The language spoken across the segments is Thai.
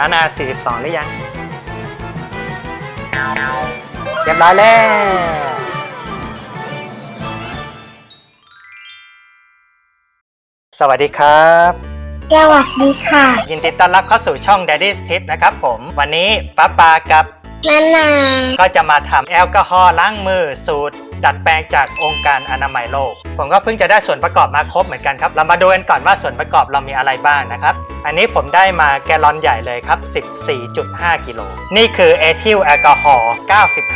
นานา42 หรือยัง เรียบร้อยแล้วสวัสดีครับ สวัสดีค่ะ ยินดีต้อนรับเข้าสู่ช่อง Daddy's Tip นะครับผม วันนี้ป้าปากับ นานา ก็จะมาทำแอลกอฮอล์ล้างมือสูตร ดัดแปลงจากองค์การอนามัยโลก ผมก็เพิ่งจะได้ส่วนประกอบมาครบเหมือนกันครับ เรามาดูกันก่อนว่าส่วนประกอบเรามีอะไรบ้างนะครับ อันนี้ผมได้มาแกลลอนใหญ่เลยครับ 14.5 กิโล นี่คือเอทิลแอลกอฮอล์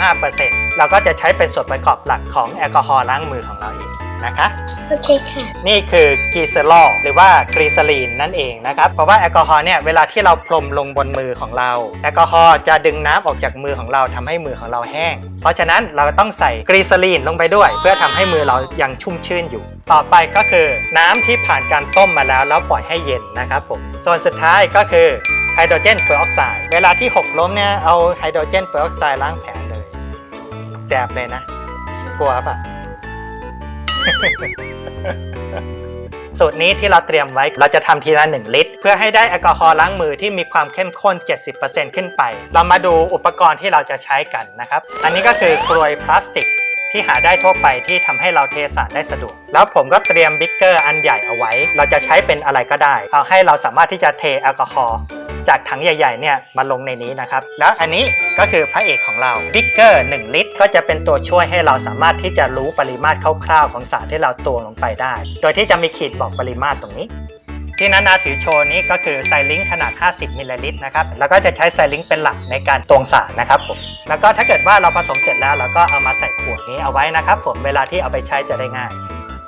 95%เราก็จะใช้เป็นส่วนประกอบหลักของแอลกอฮอล์ล้างมือของเราเองนะคะโอเคค่ะ นี่คือกรีเซอรอลหรือว่ากรีซาลีนนั่นเองนะครับ เพราะว่าแอลกอฮอล์เนี่ยเวลาที่เราพรมลงบนมือของเรา แอลกอฮอล์จะดึงน้ำออกจากมือของเราทำให้มือของเราแห้ง เพราะฉะนั้นเราต้องใส่กรีซาลีนลงไปด้วย เพื่อทำให้มือเรายังชุ่มชื่นอยู่ ต่อไปก็คือน้ำที่ผ่านการต้มมาแล้วแล้วปล่อยให้เย็นนะครับผมส่วนสุดท้ายก็คือไฮโดรเจนเปอร์ออกไซด์เวลาที่หกล้มเนี่ยเอาไฮโดรเจนเปอร์ออกไซด์ล้างแผลเลยแสบเลยนะ กลัวปะสูตรนี้ที่เราเตรียมไว้เราจะทำทีละ 1 ลิตร เพื่อให้ได้แอลกอฮอล์ล้างมือที่มีความเข้มข้น 70%ขึ้นไป เรามาดูอุปกรณ์ที่เราจะใช้กันนะครับ อันนี้ก็คือกลวยพลาสติก ที่หาได้ทั่วไปที่ทำให้เราเทสารได้สะดวก แล้วผมก็เตรียมบิ๊กเกอร์อันใหญ่เอาไว้ เราจะใช้เป็นอะไรก็ได้ เอาให้เราสามารถที่จะเทแอลกอฮอล์จากถังใหญ่ๆเนี่ยมาลงในนี้นะครับ แล้วอันนี้ก็คือพระเอกของเราบิ๊กเกอร์1ลิตร ก็จะเป็นตัวช่วยให้เราสามารถที่จะรู้ปริมาตรคร่าวๆของสารที่เราตวงลงไปได้ โดยที่จะมีขีดบอกปริมาตรตรงนี้ ที่นานาถือโชว์นี้ก็คือไซลิงขนาด 50มิลลิลิตรนะครับแล้วก็จะใช้ไซลิงเป็นหลักในการตวงสารนะครับผมแล้วก็ถ้าเกิดว่าเราผสมเสร็จแล้วเราก็เอามาใส่ขวดนี้เอาไว้นะครับ ผมเวลาที่เอาไปใช้จะได้ง่าย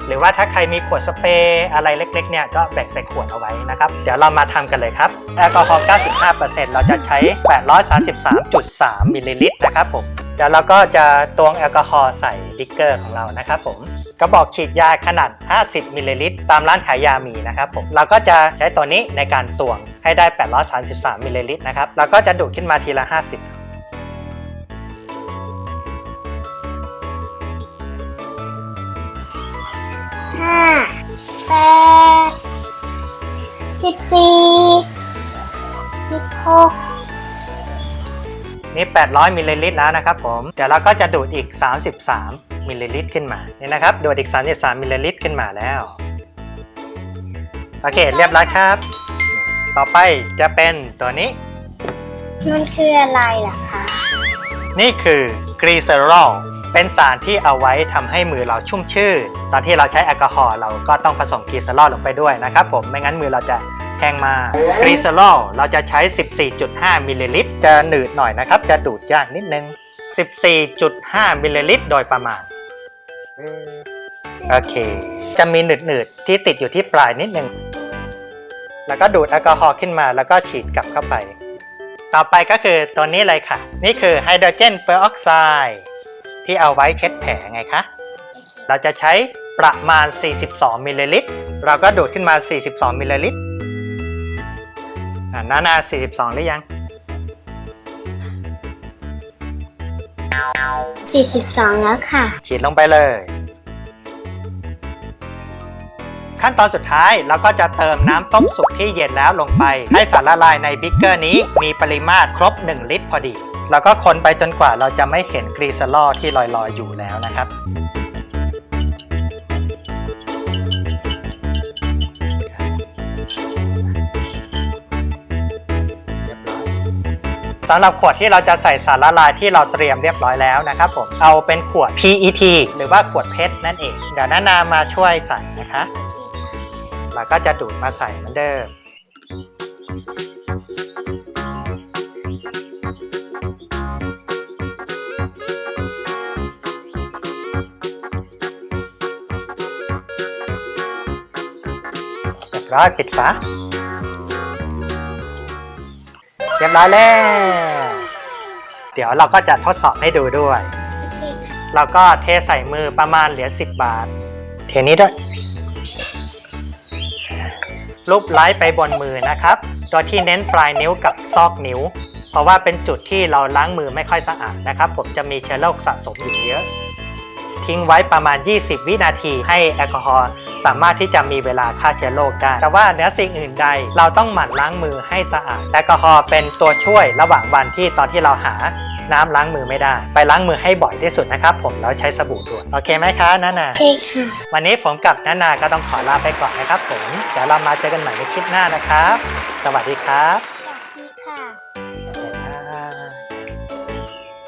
หรือว่าถ้าใครมีขวดสเปรย์อะไรเล็กๆเนี่ยก็แบ่งใส่ขวดเอาไว้นะครับ เดี๋ยวเรามาทำกันเลยครับแอลกอฮอล์95%เราจะใช้ 833.3มิลลิลิตรนะครับผม เดี๋ยวเราก็จะตวงแอลกอฮอล์ใส่บิ๊กเกอร์ของเรานะครับผมกระบอกฉีดยาขนาด 50มิลลิลิตรตามร้านขายยามีนะครับผมเราก็จะใช้ตัวนี้ในการตวงให้ได้ 833มิลลิลิตรนะครับแล้วก็จะดูดขึ้นมาทีละ 50ห้าแปดสิบสี่สิบหก นี่ 800มิลลิลิตรแล้วนะครับผม เดี๋ยวเราก็จะดูดอีก 33มิลลิลิตรขึ้นมานี่นะครับ ดูดอีก 33มิลลิลิตรขึ้นมาแล้ว โอเค เรียบร้อยครับ ต่อไปจะเป็นตัวนี้ มันคืออะไรล่ะคะ นี่คือกรีเซอรอลเป็นสารที่เอาไว้ทำให้มือเราชุ่มชื่น ตอนที่เราใช้แอลกอฮอล์เราก็ต้องผสมกรีเซอรอลลงไปด้วยนะครับผม ไม่งั้นมือเราจะ แห้งมากกรีเซอรอลเราจะใช้ 14.5มิลลิลิตรจะหนืดหน่อยนะครับ จะดูดยากนิดนึง 14.5มิลลิลิตรโดยประมาณ โอเค จะมีหนืดๆที่ติดอยู่ที่ปลายนิดนึง แล้วก็ดูดแอลกอฮอล์ขึ้นมาแล้วก็ฉีดกลับเข้าไป ต่อไปก็คือตัวนี้เลยค่ะ นี่คือไฮโดรเจนเปอร์ออกไซด์ที่เอาไว้เช็ดแผลไงคะ เราจะใช้ประมาณ 42มิลลิลิตร เราก็ดูดขึ้นมา 42มิลลิลิตร อ่านานา42 หรือยังสี่สิบสองแล้วค่ะ ฉีดลงไปเลย ขั้นตอนสุดท้ายเราก็จะเติมน้ำต้มสุกที่เย็นแล้วลงไป ให้สารละลายในบิ๊กเกอร์นี้มีปริมาตรครบ 1 ลิตรพอดี แล้วก็คนไปจนกว่าเราจะไม่เห็นกรีซอลอที่ลอยๆอยู่แล้วนะครับ สำหรับขวดที่เราจะใส่สารละลายที่เราเตรียมเรียบร้อยแล้วนะครับผมเอาเป็นขวด PET หรือว่าขวดเพชรนั่นเองเดี๋ยวน้านามาช่วยใส่นะคะเราก็จะดูดมาใส่เหมือนเดิมเรียบร้อยปิดฝา เรียบร้อยแล้ว เดี๋ยวเราก็จะทดสอบให้ดูด้วย โอเคค่ะเราก็เทใส่มือประมาณเหรียญ10 บาท เทนี้ด้วยรูปไลท์ไปบนมือนะครับ โดยที่เน้นปลายนิ้วกับซอกนิ้ว เพราะว่าเป็นจุดที่เราล้างมือไม่ค่อยสะอาดนะครับ ผมจะมีเชื้อโรคสะสมอยู่เยอะททิ้งไว้ประมาณ 20 วินาทีให้แอลกอฮอล์ สามารถที่จะมีเวลาฆ่าเชื้อโรคได้ แต่ว่าเหนือสิ่งอื่นใดเราต้องหมั่นล้างมือให้สะอาดแอลกอฮอล์เป็นตัวช่วยระหว่างวันที่ตอนที่เราหาน้ำล้างมือไม่ได้ ไปล้างมือให้บ่อยที่สุดนะครับ ผมแล้วใช้สบู่ด้วยโอเคไหมคะนานาโอเคค่ะวันนี้ผมกับนานาก็ต้องขอลาไปก่อนนะครับ ผมเดี๋ยวเรามาเจอกันใหม่ในคลิปหน้านะครับ สวัสดีครับ